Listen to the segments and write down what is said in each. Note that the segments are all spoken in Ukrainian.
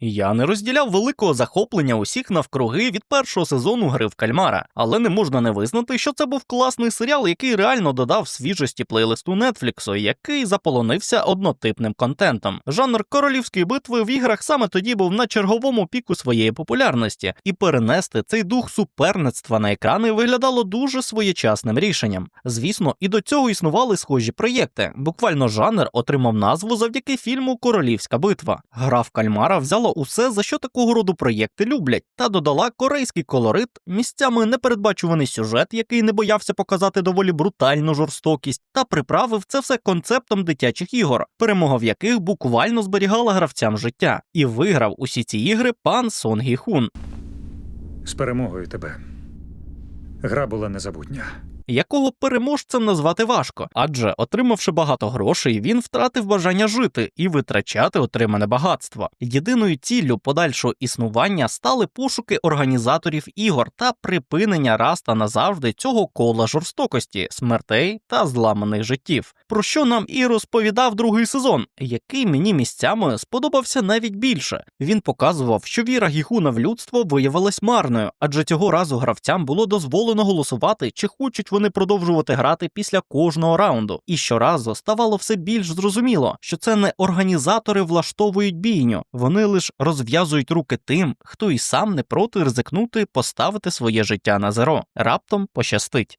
Я не розділяв великого захоплення усіх навкруги від першого сезону гри в кальмара, але не можна не визнати, що це був класний серіал, який реально додав свіжості плейлисту Нетфліксу, який заполонився однотипним контентом. Жанр королівської битви в іграх саме тоді був на черговому піку своєї популярності, і перенести цей дух суперництва на екрани виглядало дуже своєчасним рішенням. Звісно, і до цього існували схожі проєкти. Буквально жанр отримав назву завдяки фільму Королівська битва. Гра в кальмара взяла усе, за що такого роду проєкти люблять, та додала корейський колорит, місцями непередбачуваний сюжет, який не боявся показати доволі брутальну жорстокість, та приправив це все концептом дитячих ігор, перемога в яких буквально зберігала гравцям життя, і виграв усі ці ігри пан Сон Гі Хун. З перемогою тебе. Гра була незабутня. Якого переможцем назвати важко, адже, отримавши багато грошей, він втратив бажання жити і витрачати отримане багатство. Єдиною ціллю подальшого існування стали пошуки організаторів ігор та припинення раз та назавжди цього кола жорстокості, смертей та зламаних життів. Про що нам і розповідав другий сезон, який мені місцями сподобався навіть більше. Він показував, що віра Гіхуна в людство виявилась марною, адже цього разу гравцям було дозволено голосувати, чи хочуть вони продовжувати грати після кожного раунду. І щоразу ставало все більш зрозуміло, що це не організатори влаштовують бійню, вони лише розв'язують руки тим, хто і сам не проти ризикнути поставити своє життя на зеро. Раптом пощастить.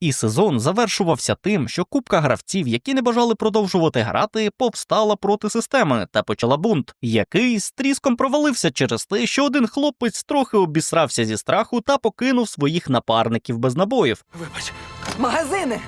І сезон завершувався тим, що купка гравців, які не бажали продовжувати грати, повстала проти системи та почала бунт, який з тріском провалився через те, що один хлопець трохи обісрався зі страху та покинув своїх напарників без набоїв, Вибач, Магазини!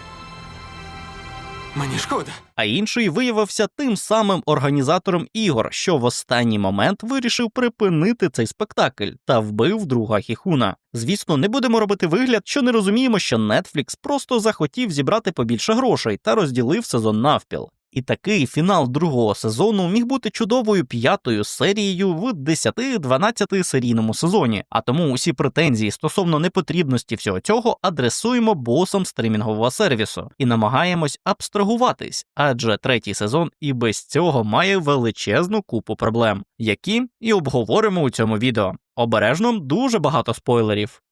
Мені шкода. а інший виявився тим самим організатором ігор, що в останній момент вирішив припинити цей спектакль та вбив друга Хіхуна. Звісно, не будемо робити вигляд, що не розуміємо, що Netflix просто захотів зібрати побільше грошей та розділив сезон навпіл. І такий фінал другого сезону міг бути чудовою п'ятою серією в 10-12 серійному сезоні. А тому усі претензії стосовно непотрібності всього цього адресуємо босам стримінгового сервісу і намагаємось абстрагуватись, адже третій сезон і без цього має величезну купу проблем, які і обговоримо у цьому відео. Обережно дуже багато спойлерів.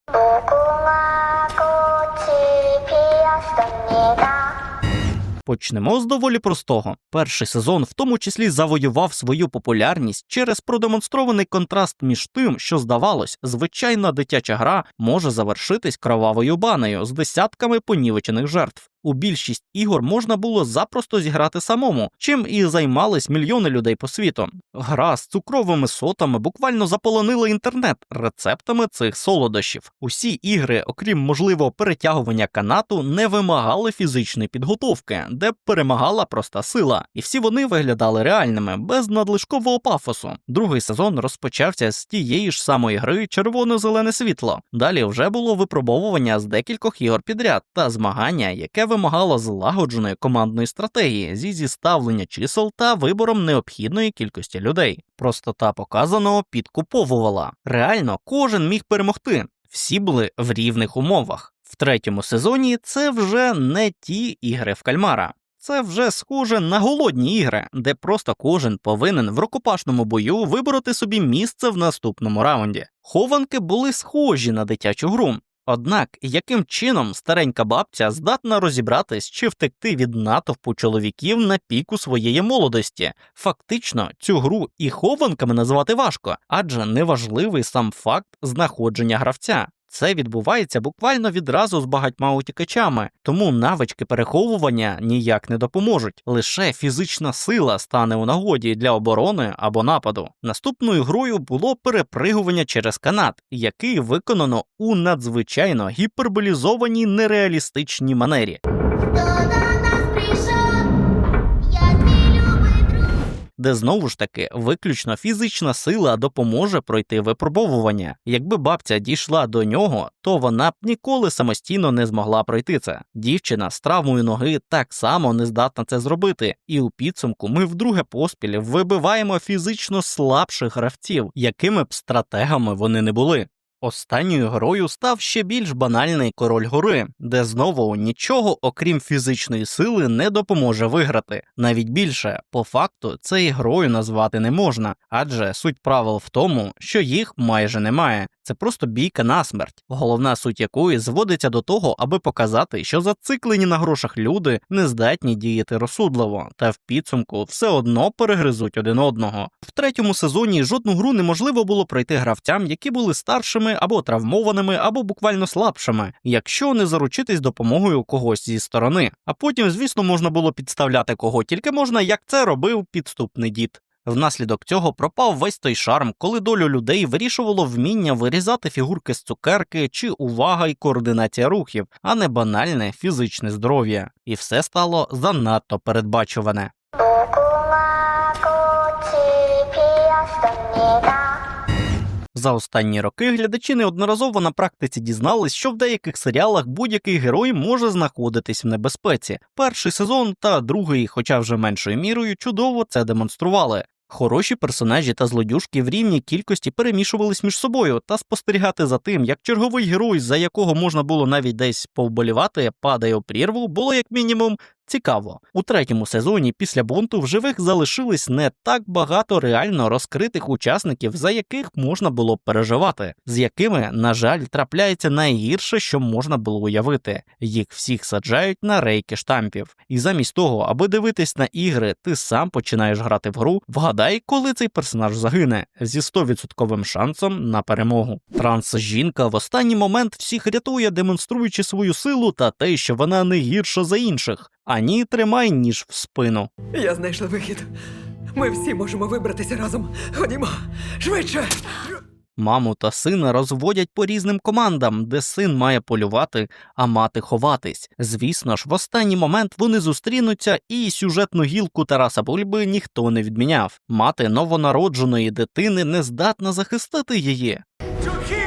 Почнемо з доволі простого. Перший сезон в тому числі завоював свою популярність через продемонстрований контраст між тим, що здавалось, звичайна дитяча гра може завершитись кровавою банею з десятками понівечених жертв. У більшість ігор можна було запросто зіграти самому, чим і займались мільйони людей по світу. Гра з цукровими сотами буквально заполонила інтернет рецептами цих солодощів. Усі ігри, окрім можливого перетягування канату, не вимагали фізичної підготовки, де б перемагала проста сила, і всі вони виглядали реальними, без надлишкового пафосу. Другий сезон розпочався з тієї ж самої гри червоно-зелене світло. Далі вже було випробовування з декількох ігор підряд та змагання, яке вимагало злагодженої командної стратегії зі зіставлення чисел та вибором необхідної кількості людей. Простота показаного підкуповувала. Реально, кожен міг перемогти. Всі були в рівних умовах. В третьому сезоні це вже не ті ігри в кальмара. Це вже схоже на голодні ігри, де просто кожен повинен в рукопашному бою вибороти собі місце в наступному раунді. Хованки були схожі на дитячу гру. Однак, яким чином старенька бабця здатна розібратись чи втекти від натовпу чоловіків на піку своєї молодості? Фактично, цю гру і хованками назвати важко, адже неважливий сам факт знаходження гравця. Це відбувається буквально відразу з багатьма утікачами, тому навички переховування ніяк не допоможуть. Лише фізична сила стане у нагоді для оборони або нападу. Наступною грою було перепригування через канат, який виконано у надзвичайно гіперболізованій нереалістичній манері. Де знову ж таки виключно фізична сила допоможе пройти випробовування. Якби бабця дійшла до нього, то вона б ніколи самостійно не змогла пройти це. Дівчина з травмою ноги так само не здатна це зробити, і у підсумку ми вдруге поспіль вибиваємо фізично слабших гравців, якими б стратегами вони не були. Останньою грою став ще більш банальний король гори, де знову нічого, окрім фізичної сили, не допоможе виграти. Навіть більше, по факту, це і грою назвати не можна, адже суть правил в тому, що їх майже немає. Це просто бійка на смерть, головна суть якої зводиться до того, аби показати, що зациклені на грошах люди не здатні діяти розсудливо, та в підсумку все одно перегризуть один одного. В третьому сезоні жодну гру неможливо було пройти гравцям, які були старшими або травмованими, або буквально слабшими, якщо не заручитись допомогою когось зі сторони. А потім, звісно, можна було підставляти кого тільки можна, як це робив підступний дід. Внаслідок цього пропав весь той шарм, коли долю людей вирішувало вміння вирізати фігурки з цукерки чи увага і координація рухів, а не банальне фізичне здоров'я. І все стало занадто передбачуване. За останні роки глядачі неодноразово на практиці дізнались, що в деяких серіалах будь-який герой може знаходитись в небезпеці. Перший сезон та другий, хоча вже меншою мірою, чудово це демонстрували. Хороші персонажі та злодюшки в рівній кількості перемішувались між собою, та спостерігати за тим, як черговий герой, за якого можна було навіть десь повболівати, падає у прірву, було як мінімум цікаво. У третьому сезоні після бунту в живих залишилось не так багато реально розкритих учасників, за яких можна було переживати, з якими, на жаль, трапляється найгірше, що можна було уявити. Їх всіх саджають на рейки штампів. І замість того, аби дивитись на ігри, ти сам починаєш грати в гру. Вгадай, коли цей персонаж загине зі 100% шансом на перемогу. Транс-жінка в останній момент всіх рятує, демонструючи свою силу та те, що вона не гірша за інших. Ані тримай ніж в спину. Я знайшла вихід. Ми всі можемо вибратися разом. Ходімо, швидше. Маму та сина розводять по різним командам, де син має полювати, а мати ховатись. Звісно ж, в останній момент вони зустрінуться, і сюжетну гілку Тараса Бульби ніхто не відміняв. Мати новонародженої дитини не здатна захистити її. Чухі!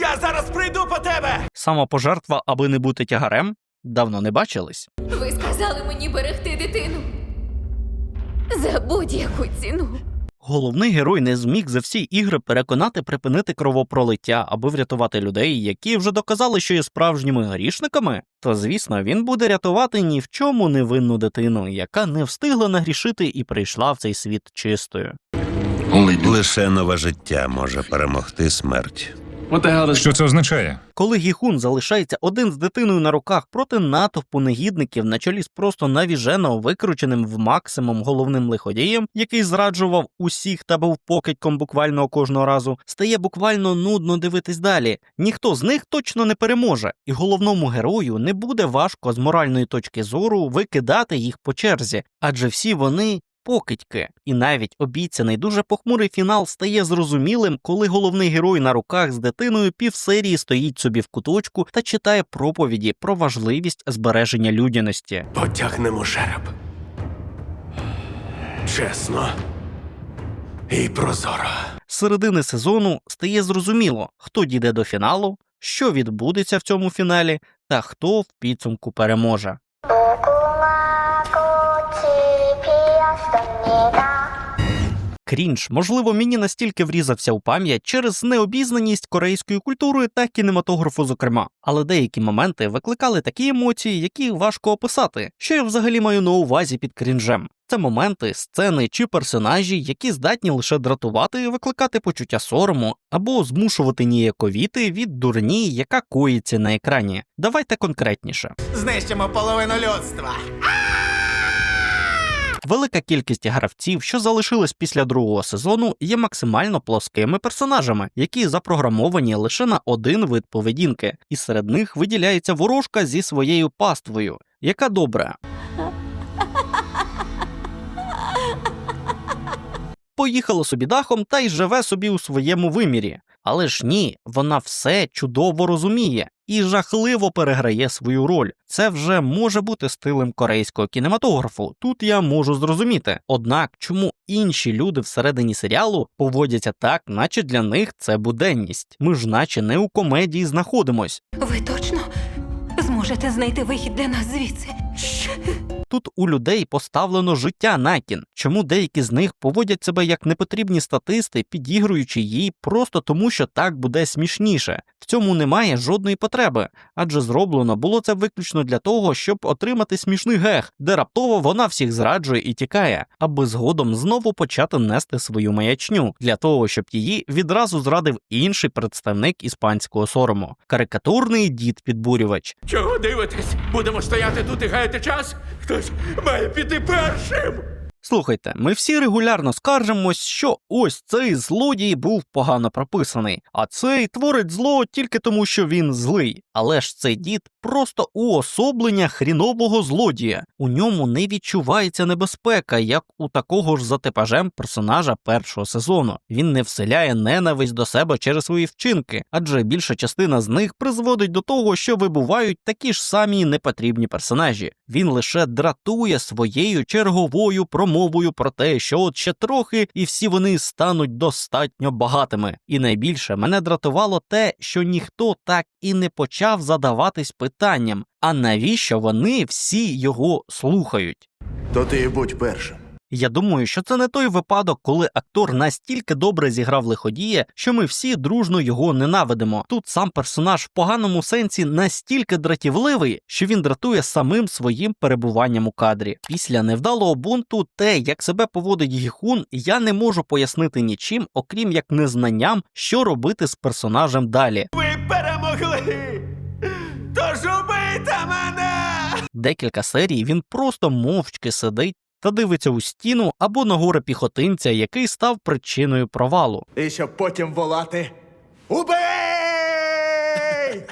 Я зараз прийду по тебе! Самопожертва, аби не бути тягарем, давно не бачились. Ви сказали мені берегти дитину. За будь-яку ціну. Головний герой не зміг за всі ігри переконати припинити кровопролиття, аби врятувати людей, які вже доказали, що є справжніми грішниками. То звісно, він буде рятувати ні в чому невинну дитину, яка не встигла нагрішити і прийшла в цей світ чистою. Лише нове життя може перемогти смерть. Що це означає? Коли Гіхун залишається один з дитиною на руках проти натовпу негідників на чолі з просто навіжено викрученим в максимум головним лиходієм, який зраджував усіх та був покидьком буквально кожного разу, стає буквально нудно дивитись далі. Ніхто з них точно не переможе, і головному герою не буде важко з моральної точки зору викидати їх по черзі, адже всі вони покидьки. І навіть обіцяний дуже похмурий фінал стає зрозумілим, коли головний герой на руках з дитиною півсерії стоїть собі в куточку та читає проповіді про важливість збереження людяності. Потягнемо жереб. Чесно і прозоро. З середини сезону стає зрозуміло, хто дійде до фіналу, що відбудеться в цьому фіналі, та хто в підсумку переможе. Крінж, можливо, мені настільки врізався у пам'ять через необізнаність корейською культурою та кінематографу, зокрема. Але деякі моменти викликали такі емоції, які важко описати. Що я взагалі маю на увазі під крінжем? Це моменти, сцени чи персонажі, які здатні лише дратувати і викликати почуття сорому або змушувати ніяковіти від дурні, яка коїться на екрані. Давайте конкретніше. Знищимо половину людства. Велика кількість гравців, що залишились після другого сезону, є максимально плоскими персонажами, які запрограмовані лише на один вид поведінки, і серед них виділяється ворожка зі своєю паствою, яка добра. Поїхала собі дахом та й живе собі у своєму вимірі. Але ж ні, вона все чудово розуміє і жахливо переграє свою роль. Це вже може бути стилем корейського кінематографу. Тут я можу зрозуміти. Однак, чому інші люди всередині серіалу поводяться так, наче для них це буденність? Ми ж наче не у комедії знаходимось. Ви точно зможете знайти вихід для нас звідси. Тут у людей поставлено життя на кін? Чому деякі з них поводять себе як непотрібні статисти, підігруючи їй просто тому, що так буде смішніше? В цьому немає жодної потреби, адже зроблено було це виключно для того, щоб отримати смішний гех, де раптово вона всіх зраджує і тікає, аби згодом знову почати нести свою маячню для того, щоб її відразу зрадив інший представник іспанського сорому карикатурний дід підбурювач. Чого дивитесь? Будемо стояти тут і гаяти час? Хтось має піти першим. Слухайте, ми всі регулярно скаржимось, що ось цей злодій був погано прописаний, а цей творить зло тільки тому, що він злий. Але ж цей дід просто уособлення хрінового злодія. У ньому не відчувається небезпека, як у такого ж за типажем персонажа першого сезону. Він не вселяє ненависть до себе через свої вчинки, адже більша частина з них призводить до того, що вибувають такі ж самі непотрібні персонажі. Він лише дратує своєю черговою промовою про те, що от ще трохи, і всі вони стануть достатньо багатими. І найбільше мене дратувало те, що ніхто так і не почав задаватись питанням, а навіщо вони всі його слухають. То ти будь першим. Я думаю, що це не той випадок, коли актор настільки добре зіграв лиходія, що ми всі дружно його ненавидимо. Тут сам персонаж в поганому сенсі настільки дратівливий, що він дратує самим своїм перебуванням у кадрі. Після невдалого бунту, те, як себе поводить Гіхун, я не можу пояснити нічим, окрім як незнанням, що робити з персонажем далі. Ви перемогли! Тож убийте мене! Декілька серій він просто мовчки сидить. Та дивиться у стіну або на горе піхотинця, який став причиною провалу. І щоб потім волати Убий!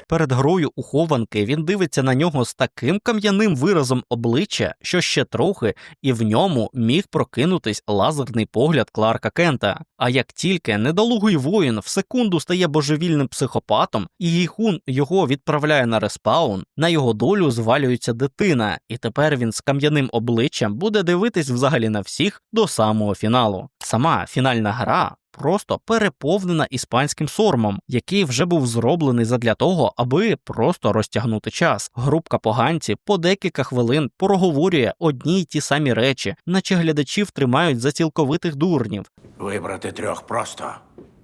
Перед грою у хованки він дивиться на нього з таким кам'яним виразом обличчя, що ще трохи, і в ньому міг прокинутись лазерний погляд Кларка Кента. А як тільки недолугий воїн в секунду стає божевільним психопатом, і Гіхун його відправляє на респаун, на його долю звалюється дитина, і тепер він з кам'яним обличчям буде дивитись взагалі на всіх до самого фіналу. Сама фінальна гра просто переповнена іспанським сормом, який вже був зроблений задля того, аби просто розтягнути час. Групка поганці по декілька хвилин проговорює одні й ті самі речі, наче глядачів тримають за цілковитих дурнів. Вибрати трьох просто.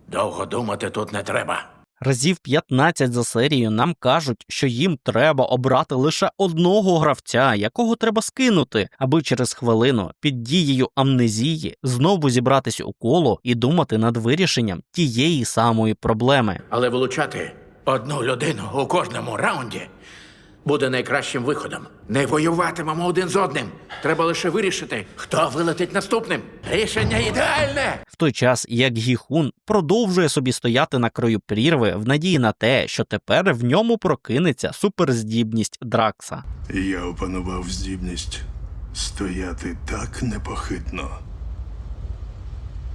Довго думати тут не треба. Разів 15 за серію нам кажуть, що їм треба обрати лише одного гравця, якого треба скинути, аби через хвилину під дією амнезії знову зібратись у коло і думати над вирішенням тієї самої проблеми. Але вилучати одну людину у кожному раунді буде найкращим виходом. Не воюватимемо один з одним. Треба лише вирішити, хто вилетить наступним. Рішення ідеальне! В той час як Гіхун продовжує собі стояти на краю прірви в надії на те, що тепер в ньому прокинеться суперздібність Дракса. Я опанував здібність стояти так непохитно,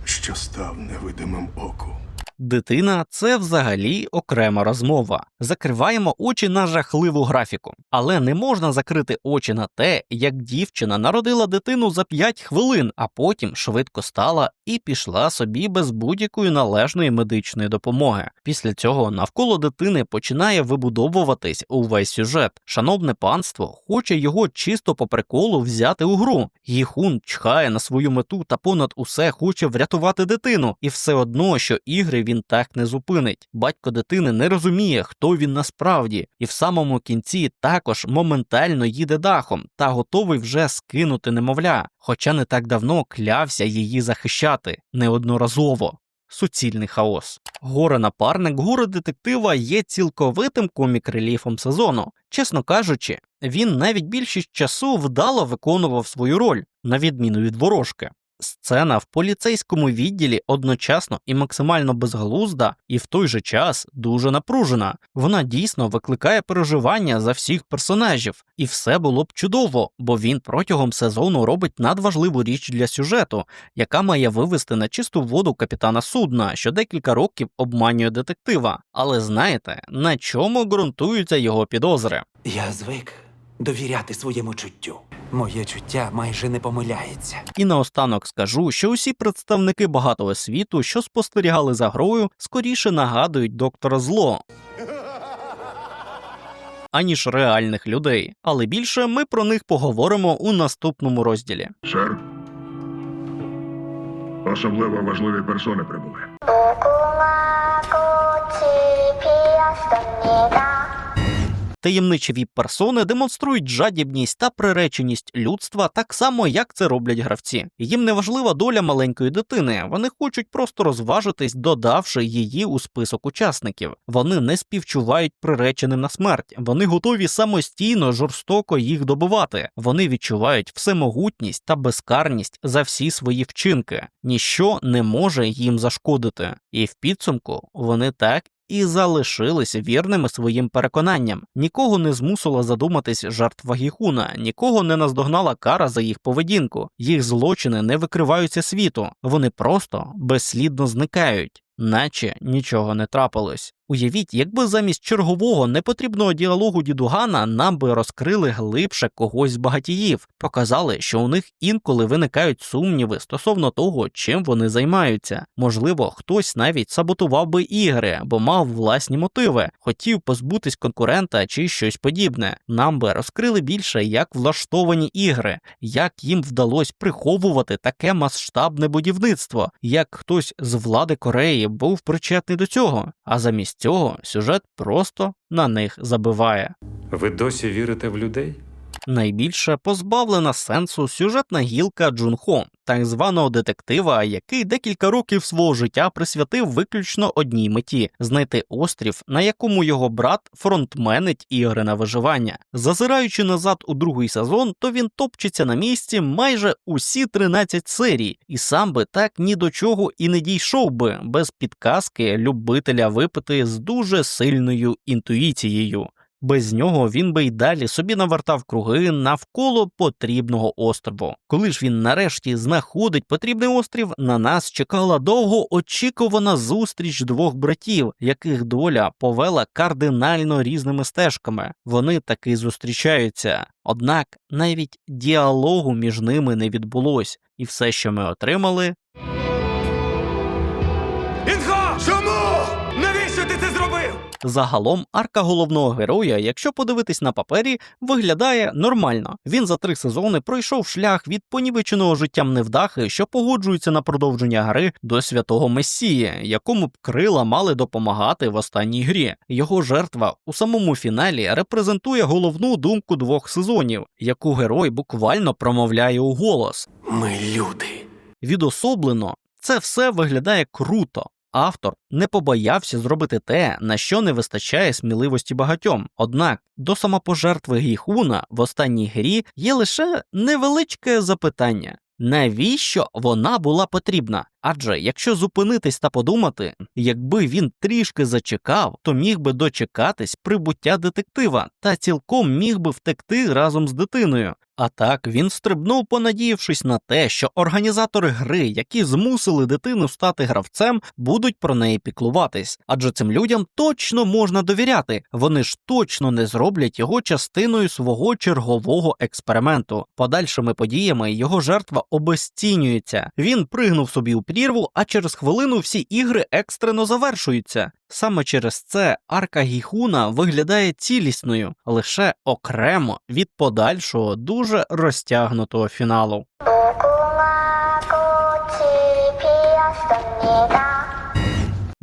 що став невидимим оку. Дитина це взагалі окрема розмова. Закриваємо очі на жахливу графіку, але не можна закрити очі на те, як дівчина народила дитину за 5 хвилин, а потім швидко стала і пішла собі без будь-якої належної медичної допомоги. Після цього навколо дитини починає вибудовуватись увесь сюжет. Шановне панство хоче його чисто по приколу взяти у гру. Гіхун чхає на свою мету та понад усе хоче врятувати дитину, і все одно, що ігри він так не зупинить. Батько дитини не розуміє, хто він насправді, і в самому кінці також моментально їде дахом та готовий вже скинути немовля, хоча не так давно клявся її захищати неодноразово. Суцільний хаос. Горе напарник горе детектива є цілковитим комік-реліфом сезону. Чесно кажучи, він навіть більшість часу вдало виконував свою роль, на відміну від ворожки. Сцена в поліцейському відділі одночасно і максимально безглузда, і в той же час дуже напружена. Вона дійсно викликає переживання за всіх персонажів, і все було б чудово, бо він протягом сезону робить надважливу річ для сюжету, яка має вивести на чисту воду капітана судна, що декілька років обманює детектива. Але знаєте, на чому ґрунтуються його підозри? Я звик довіряти своєму чуттю. Моє чуття майже не помиляється. І наостанок скажу, що усі представники багатого світу, що спостерігали за грою, скоріше нагадують доктора зло. аніж реальних людей. Але більше ми про них поговоримо у наступному розділі. Сер. Особливо важливі персони прибули. Таємничі віп-персони демонструють жадібність та приреченість людства так само, як це роблять гравці. Їм не важлива доля маленької дитини. Вони хочуть просто розважитись, додавши її у список учасників. Вони не співчувають приреченим на смерть. Вони готові самостійно жорстоко їх добивати. Вони відчувають всемогутність та безкарність за всі свої вчинки. Ніщо не може їм зашкодити. І в підсумку вони так і залишилися вірними своїм переконанням. Нікого не змусила задуматись жертва Гіхуна, нікого не наздогнала кара за їх поведінку. Їх злочини не викриваються світу, вони просто безслідно зникають. Наче нічого не трапилось. Уявіть, якби замість чергового непотрібного діалогу дідугана нам би розкрили глибше когось з багатіїв, показали, що у них інколи виникають сумніви стосовно того, чим вони займаються. Можливо, хтось навіть саботував би ігри, бо мав власні мотиви, хотів позбутись конкурента чи щось подібне. Нам би розкрили більше, як влаштовані ігри, як їм вдалося приховувати таке масштабне будівництво, як хтось з влади Кореї був причетний до цього, а замість цього сюжет просто на них забиває. Ви досі вірите в людей? Найбільше позбавлена сенсу сюжетна гілка Джунхо, так званого детектива, який декілька років свого життя присвятив виключно одній меті знайти острів, на якому його брат фронтменить ігри на виживання. Зазираючи назад у другий сезон, то він топчеться на місці майже усі 13 серій, і сам би так ні до чого і не дійшов би без підказки любителя випити з дуже сильною інтуїцією. Без нього він би й далі собі навертав круги навколо потрібного острову. Коли ж він нарешті знаходить потрібний острів, на нас чекала довго очікувана зустріч двох братів, яких доля повела кардинально різними стежками. Вони таки зустрічаються. Однак навіть діалогу між ними не відбулось, і все, що ми отримали, Загалом арка головного героя, якщо подивитись на папері, виглядає нормально. Він за три сезони пройшов шлях від понівеченого життям невдахи, що погоджується на продовження гри до святого Месії, якому б крила мали допомагати в останній грі. Його жертва у самому фіналі репрезентує головну думку двох сезонів, яку герой буквально промовляє у голос. Ми люди. Відособлено це все виглядає круто. Автор не побоявся зробити те, на що не вистачає сміливості багатьом. Однак до самопожертви Гіхуна в останній грі є лише невеличке запитання. Навіщо вона була потрібна? Адже якщо зупинитись та подумати, якби він трішки зачекав, то міг би дочекатись прибуття детектива та цілком міг би втекти разом з дитиною. А так він стрибнув, понадіявшись на те, що організатори гри, які змусили дитину стати гравцем, будуть про неї піклуватись. Адже цим людям точно можна довіряти. Вони ж точно не зроблять його частиною свого чергового експерименту. Подальшими подіями його жертва обезцінюється. Він пригнув собі у прірву, а через хвилину всі ігри екстрено завершуються. Саме через це арка Гіхуна виглядає цілісною, лише окремо від подальшого дуже розтягнутого фіналу.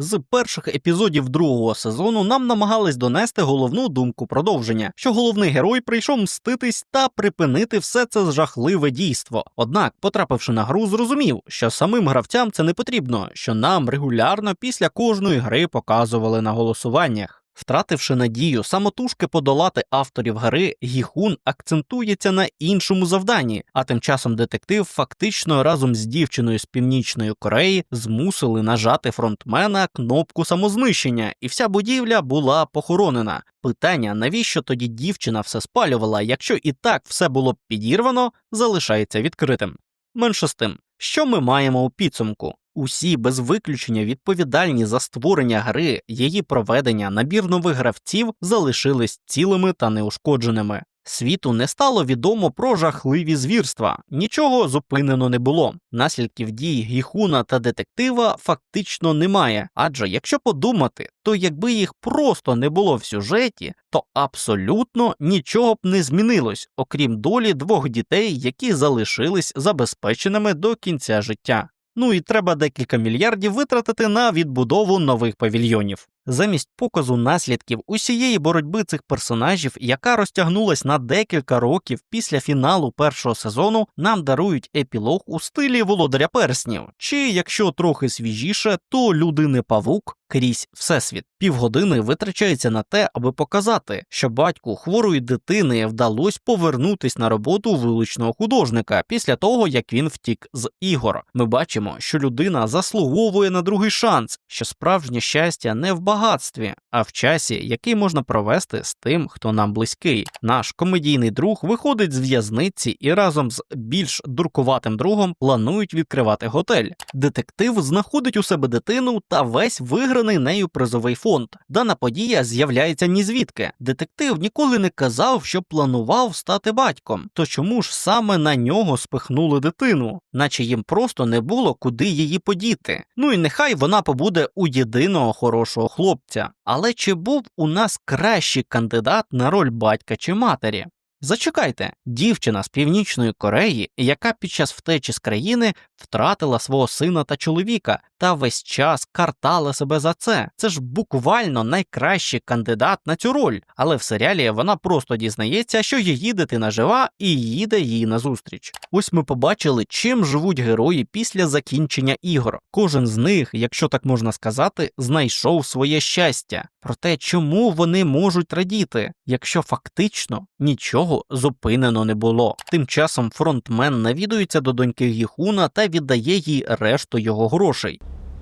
З перших епізодів другого сезону нам намагались донести головну думку продовження, що головний герой прийшов мститись та припинити все це жахливе дійство. Однак, потрапивши на гру, зрозумів, що самим гравцям це не потрібно, що нам регулярно після кожної гри показували на голосуваннях. Втративши надію самотужки подолати авторів гри, Гіхун акцентується на іншому завданні, а тим часом детектив фактично разом з дівчиною з північної Кореї змусили нажати фронтмена кнопку самознищення, і вся будівля була похоронена. Питання, навіщо тоді дівчина все спалювала, якщо і так все було б підірвано, залишається відкритим. Менше з тим, що ми маємо у підсумку? Усі без виключення відповідальні за створення гри, її проведення, набір нових гравців залишились цілими та неушкодженими. Світу не стало відомо про жахливі звірства, нічого зупинено не було. Наслідків дій гіхуна та детектива фактично немає. Адже якщо подумати, то якби їх просто не було в сюжеті, то абсолютно нічого б не змінилось, окрім долі двох дітей, які залишились забезпеченими до кінця життя. Ну і треба декілька мільярдів витратити на відбудову нових павільйонів. Замість показу наслідків усієї боротьби цих персонажів, яка розтягнулась на декілька років після фіналу першого сезону, нам дарують епілог у стилі Володаря Перснів, чи якщо трохи свіжіше, то людини павук крізь всесвіт. Півгодини витрачається на те, аби показати, що батьку хворої дитини вдалося повернутись на роботу вуличного художника після того, як він втік з ігор. Ми бачимо, що людина заслуговує на другий шанс, що справжнє щастя не в багатстві, а в часі, який можна провести з тим, хто нам близький. Наш комедійний друг виходить з в'язниці і разом з більш дуркуватим другом планують відкривати готель. Детектив знаходить у себе дитину та весь виграний нею призовий фонд. Дана подія з'являється ні звідки. Детектив ніколи не казав, що планував стати батьком. То чому ж саме на нього спихнули дитину, наче їм просто не було куди її подіти. Ну і нехай вона побуде у єдиного хорошого хлопця. Але чи був у нас кращий кандидат на роль батька чи матері? Зачекайте, дівчина з північної Кореї, яка під час втечі з країни втратила свого сина та чоловіка, та весь час картала себе за це. Це ж буквально найкращий кандидат на цю роль. Але в серіалі вона просто дізнається, що її дитина жива і їде їй назустріч. Ось ми побачили, чим живуть герої після закінчення ігор. Кожен з них, якщо так можна сказати, знайшов своє щастя. Проте чому вони можуть радіти, якщо фактично нічого зупинено не було. Тим часом фронтмен навідується до доньки Гіхуна та віддає їй решту його грошей.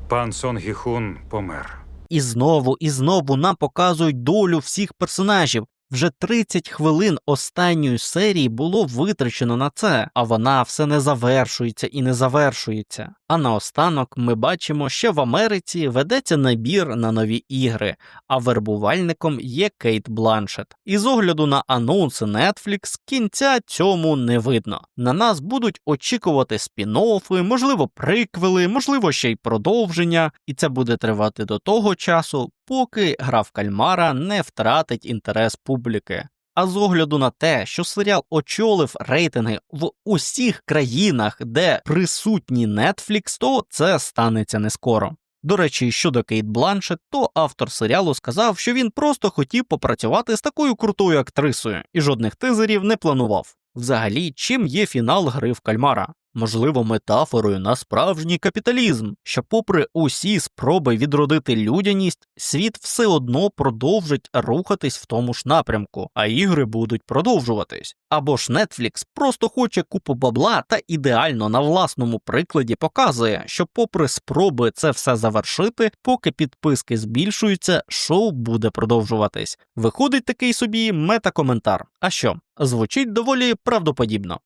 Пан Сон Гіхун помер. І знову і знову нам показують долю всіх персонажів. Вже 30 хвилин останньої серії було витрачено на це, а вона все не завершується і не завершується. А наостанок ми бачимо, що в Америці ведеться набір на нові ігри, а вербувальником є Кейт Бланшет. І з огляду на анонси Netflix кінця цьому не видно. На нас будуть очікувати спін-оффи, можливо, приквели, можливо, ще й продовження, і це буде тривати до того часу, поки гра в кальмара не втратить інтерес публіки. А з огляду на те, що серіал очолив рейтинги в усіх країнах, де присутній Netflix, то це станеться не скоро. До речі, щодо Кейт Бланшет, то автор серіалу сказав, що він просто хотів попрацювати з такою крутою актрисою і жодних тизерів не планував. Взагалі, чим є фінал гри в кальмара? Можливо, метафорою на справжній капіталізм, що, попри усі спроби відродити людяність, світ все одно продовжить рухатись в тому ж напрямку, а ігри будуть продовжуватись. Або ж Netflix просто хоче купу бабла та ідеально на власному прикладі показує, що, попри спроби це все завершити, поки підписки збільшуються, шоу буде продовжуватись. Виходить такий собі метакоментар. А що? Звучить доволі правдоподібно.